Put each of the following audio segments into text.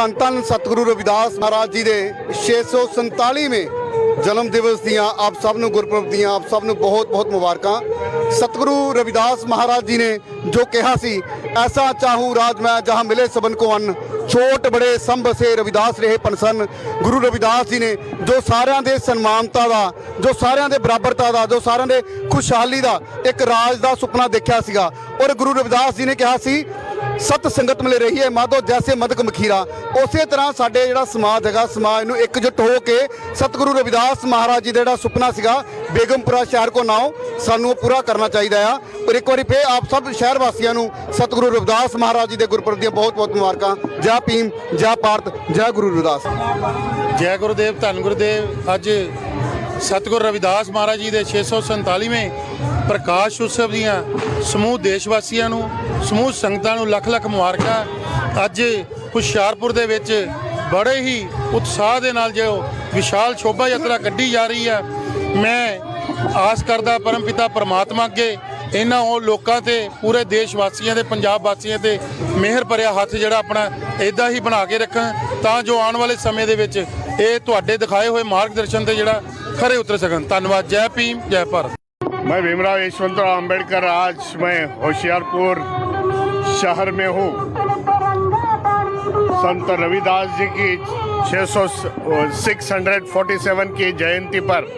ਧੰਨ ਧੰਨ ਸਤਿਗੁਰੂ ਰਵਿਦਾਸ ਮਹਾਰਾਜ ਜੀ ਦੇ 647ਵੇਂ ਜਨਮ ਦਿਵਸ ਦੀਆਂ ਆਪ ਸਭ ਨੂੰ ਗੁਰਪੁਰਬ ਦੀਆਂ ਆਪ ਸਭ ਨੂੰ ਬਹੁਤ ਬਹੁਤ ਮੁਬਾਰਕਾਂ। ਸਤਿਗੁਰੂ ਰਵਿਦਾਸ ਮਹਾਰਾਜ ਜੀ ਨੇ ਜੋ ਕਿਹਾ ਸੀ, ਐਸਾ ਚਾਹੂ ਰਾਜ ਮੈਂ ਜਹਾਂ ਮਿਲੇ ਸਬਨ ਕੋ ਅੰਨ। ਛੋਟ ਬੜੇ ਸੰਭ ਸੇ ਰਵਿਦਾਸ ਰਹੇ ਪਨਸਨ ਗੁਰੂ ਰਵਿਦਾਸ ਜੀ ਨੇ ਜੋ ਸਾਰਿਆਂ ਦੇ ਸਨਮਾਨਤਾ ਦਾ, ਜੋ ਸਾਰਿਆਂ ਦੇ ਬਰਾਬਰਤਾ ਦਾ, ਜੋ ਸਾਰਿਆਂ ਦੇ ਖੁਸ਼ਹਾਲੀ ਦਾ ਇੱਕ ਰਾਜ ਦਾ ਸੁਪਨਾ ਦੇਖਿਆ ਸੀਗਾ। ਔਰ ਗੁਰੂ ਰਵਿਦਾਸ ਜੀ ਨੇ ਕਿਹਾ ਸੀ ਸਤ ਸੰਗਤ ਮਿਲੇ ਰਹੀ ਹੈ। ਮਾਧੋ ਜੈਸੇ ਮਦਕ ਮਖੀਰਾ। ਉਸੇ ਤਰ੍ਹਾਂ ਸਾਡੇ ਜਿਹੜਾ ਸਮਾਜ ਹੈਗਾ, ਸਮਾਜ ਨੂੰ ਇਕਜੁੱਟ ਹੋ ਕੇ ਸਤਿਗੁਰੂ ਰਵਿਦਾਸ ਮਹਾਰਾਜ ਜੀ ਦਾ ਜਿਹੜਾ ਸੁਪਨਾ ਸੀਗਾ, ਬੇਗਮਪੁਰਾ ਸ਼ਹਿਰ ਕੋ ਨਾਓ, ਸਾਨੂੰ ਉਹ ਪੂਰਾ ਕਰਨਾ ਚਾਹੀਦਾ ਆ। ਔਰ ਇੱਕ ਵਾਰੀ ਫੇਰ ਆਪ ਸਭ ਸ਼ਹਿਰ ਵਾਸੀਆਂ ਨੂੰ ਸਤਿਗੁਰੂ ਰਵਿਦਾਸ ਮਹਾਰਾਜ ਜੀ ਦੇ ਗੁਰਪੁਰਬ ਦੀਆਂ ਬਹੁਤ ਬਹੁਤ ਮੁਬਾਰਕਾਂ। ਜੈ ਭੀਮ, ਜੈ ਭਾਰਤ, ਜੈ ਗੁਰੂ ਰਵਿਦਾਸ। ਜੈ ਗੁਰਦੇਵ, ਧੰਨ ਗੁਰਦੇਵ। ਅੱਜ ਸਤਿਗੁਰ ਰਵਿਦਾਸ ਮਹਾਰਾਜ ਜੀ ਦੇ 647ਵੇਂ ਪ੍ਰਕਾਸ਼ ਉਤਸਵ ਦੀਆਂ ਸਮੂਹ ਦੇਸ਼ ਵਾਸੀਆਂ ਨੂੰ, ਸਮੂਹ ਸੰਗਤਾਂ ਨੂੰ ਲੱਖ ਲੱਖ ਮੁਬਾਰਕਾਂ। ਅੱਜ ਹੁਸ਼ਿਆਰਪੁਰ ਦੇ ਵਿੱਚ ਬੜੇ ਹੀ ਉਤਸ਼ਾਹ ਦੇ ਨਾਲ ਜੋ ਵਿਸ਼ਾਲ ਸ਼ੋਭਾ ਯਾਤਰਾ ਕੱਢੀ ਜਾ ਰਹੀ ਹੈ ਮੈਂ ਆਸ ਕਰਦਾ ਪਰਮਪਿਤਾ ਪਰਮਾਤਮਾ ਅੱਗੇ ਇਹਨਾਂ ਉਹ ਲੋਕਾਂ ਤੇ, ਪੂਰੇ ਦੇਸ਼ ਵਾਸੀਆਂ ਦੇ ਪੰਜਾਬ ਵਾਸੀਆਂ ਤੇ ਮਿਹਰ ਭਰਿਆ ਹੱਥ ਜਿਹੜਾ ਆਪਣਾ ਇਦਾਂ ਹੀ ਬਣਾ ਕੇ ਰੱਖਣ ਤਾਂ ਜੋ ਆਉਣ ਵਾਲੇ ਸਮੇਂ ਦੇ ਵਿੱਚ ਇਹ ਤੁਹਾਡੇ ਦਿਖਾਏ ਹੋਏ ਮਾਰਗਦਰਸ਼ਨ ਤੇ ਜਿਹੜਾ खरे उतर सकन धन्यवाद जय भीम जय भारत। मैं भीमराव यशवंतराव अंबेडकर आज मैं होशियारपुर शहर में हूँ। संत रविदास जी की 600 647 की जयंती पर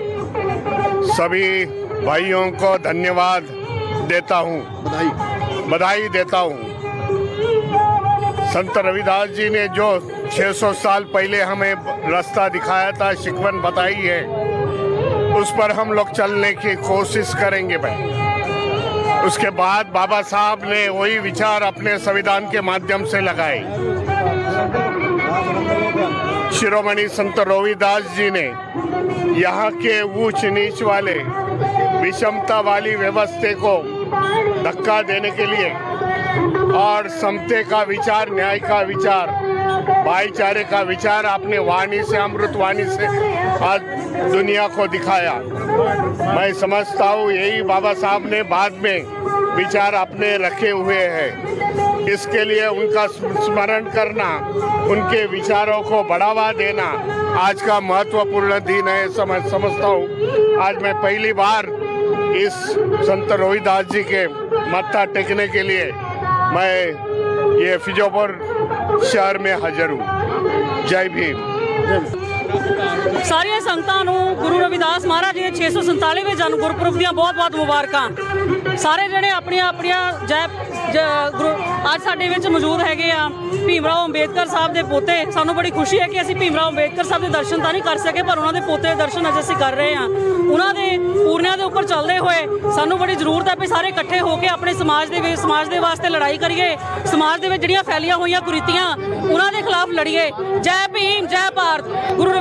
सभी भाइयों को धन्यवाद देता हूँ। बधाई। बधाई देता हूँ। संत रविदास जी ने जो 600 साल पहले हमें रास्ता दिखाया था शिकवन बताई है, उस पर हम लोग चलने की कोशिश करेंगे भाई। उसके बाद बाबा साहब ने वही विचार अपने संविधान के माध्यम से लगाए। शिरोमणि संत रविदास जी ने यहाँ के ऊंच नीच वाले विषमता वाली व्यवस्था को धक्का देने के लिए और समते का विचार, न्याय का विचार, भाईचारे का विचार अपने वाणी से, अमृत वाणी से आज दुनिया को दिखाया। मैं समझता हूँ, यही बाबा साहब ने बाद में विचार अपने रखे हुए हैं। इसके लिए उनका स्मरण करना, उनके विचारों को बढ़ावा देना आज का महत्वपूर्ण दिन है समझ, समझता हूँ। आज मैं पहली बार इस संत रोहिदास जी के मत्था टेकने के लिए मैं ये फिजोपुर शहर में हाजिर हूँ जय भीम ਸਾਰੀਆਂ ਸੰਗਤਾਂ ਨੂੰ ਗੁਰੂ ਰਵਿਦਾਸ ਮਹਾਰਾਜ ਜੀ ਦੇ 647ਵੇਂ ਜਨਮ ਗੁਰਪੁਰਬ ਦੀਆਂ ਬਹੁਤ-ਬਹੁਤ ਮੁਬਾਰਕਾਂ। ਸਾਰੇ ਜਿਹੜੇ ਆਪਣੀਆਂ ਆਪਣੀਆਂ ਜੈ ਅੱਜ ਸਾਡੇ ਵਿੱਚ ਮੌਜੂਦ ਹੈਗੇ ਆ ਭੀਮਰਾਓ ਅੰਬੇਦਕਰ ਸਾਹਿਬ ਦੇ ਪੋਤੇ। ਸਾਨੂੰ ਬੜੀ ਖੁਸ਼ੀ ਹੈ ਕਿ ਅਸੀਂ ਭੀਮਰਾਓ ਅੰਬੇਦਕਰ ਸਾਹਿਬ ਦੇ ਦਰਸ਼ਨ ਤਾਂ ਨਹੀਂ ਕਰ ਸਕੇ, ਪਰ ਉਹਨਾਂ ਦੇ ਪੋਤੇ ਦੇ ਦਰਸ਼ਨ ਅੱਜ ਅਸੀਂ ਕਰ ਰਹੇ ਹਾਂ। ਉਹਨਾਂ ਦੇ ਪੂਰਨਿਆਂ ਦੇ ਉੱਪਰ ਚੱਲਦੇ ਹੋਏ ਸਾਨੂੰ ਬੜੀ ਜ਼ਰੂਰਤ ਹੈ ਵੀ ਸਾਰੇ ਇਕੱਠੇ ਹੋ ਕੇ ਆਪਣੇ ਸਮਾਜ ਦੇ ਵਿੱਚ, ਸਮਾਜ ਦੇ ਵਾਸਤੇ ਲੜਾਈ ਕਰੀਏ। ਸਮਾਜ ਦੇ ਵਿੱਚ ਜਿਹੜੀਆਂ ਫੈਲੀਆਂ ਹੋਈਆਂ ਕੁਰੀਤੀਆਂ, ਉਹਨਾਂ ਦੇ ਖਿਲਾਫ ਲੜੀਏ। ਜੈ ਭੀਮ, ਜੈ ਭਾਰਤ। ਗੁਰੂ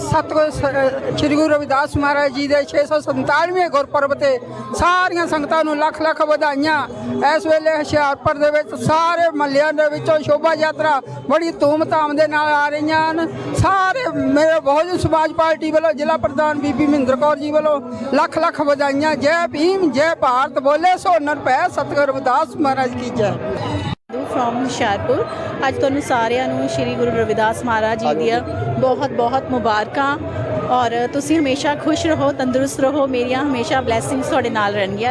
ਸਤਿਗੁਰ ਸ੍ਰੀ ਗੁਰੂ ਰਵਿਦਾਸ ਮਹਾਰਾਜ ਜੀ ਦੇ 647ਵੇਂ ਗੁਰਪੁਰਬ ਤੇ ਸਾਰੀਆਂ ਸੰਗਤਾਂ ਨੂੰ ਲੱਖ ਲੱਖ ਵਧਾਈਆਂ। ਇਸ ਵੇਲੇ ਹੁਸ਼ਿਆਰਪੁਰ ਦੇ ਵਿੱਚ ਸਾਰੇ ਮਹੱਲਿਆਂ ਦੇ ਵਿੱਚੋਂ ਸ਼ੋਭਾ ਯਾਤਰਾ ਬੜੀ ਧੂਮ-ਧਾਮ ਦੇ ਨਾਲ ਆ ਰਹੀਆਂ ਹਨ। ਸਾਰੇ ਮੇਰੇ ਬਹੁਜਨ ਸਮਾਜ ਪਾਰਟੀ ਵੱਲੋਂ, ਜ਼ਿਲ੍ਹਾ ਪ੍ਰਧਾਨ ਬੀਬੀ ਮਹਿੰਦਰ ਕੌਰ ਜੀ ਵੱਲੋਂ ਲੱਖ ਲੱਖ ਵਧਾਈਆਂ। ਜੈ ਭੀਮ, ਜੈ ਭਾਰਤ, ਬੋਲੇ ਸੋ ਨਰਭੈ ਸਤਿਗੁਰ ਰਵਿਦਾਸ ਮਹਾਰਾਜ ਕੀ ਜੈ। ਫਰੋਮ ਹੁਸ਼ਿਆਰਪੁਰ ਅੱਜ ਤੁਹਾਨੂੰ ਸਾਰਿਆਂ ਨੂੰ ਸ੍ਰੀ ਗੁਰੂ ਰਵਿਦਾਸ ਮਹਾਰਾਜ ਜੀ ਦੀਆਂ ਬਹੁਤ ਬਹੁਤ ਮੁਬਾਰਕਾਂ। ਔਰ ਤੁਸੀਂ ਹਮੇਸ਼ਾ ਖੁਸ਼ ਰਹੋ, ਤੰਦਰੁਸਤ ਰਹੋ। ਮੇਰੀਆਂ ਹਮੇਸ਼ਾ ਬਲੇਸਿੰਗਸ ਤੁਹਾਡੇ ਨਾਲ ਰਹਿਣਗੀਆਂ।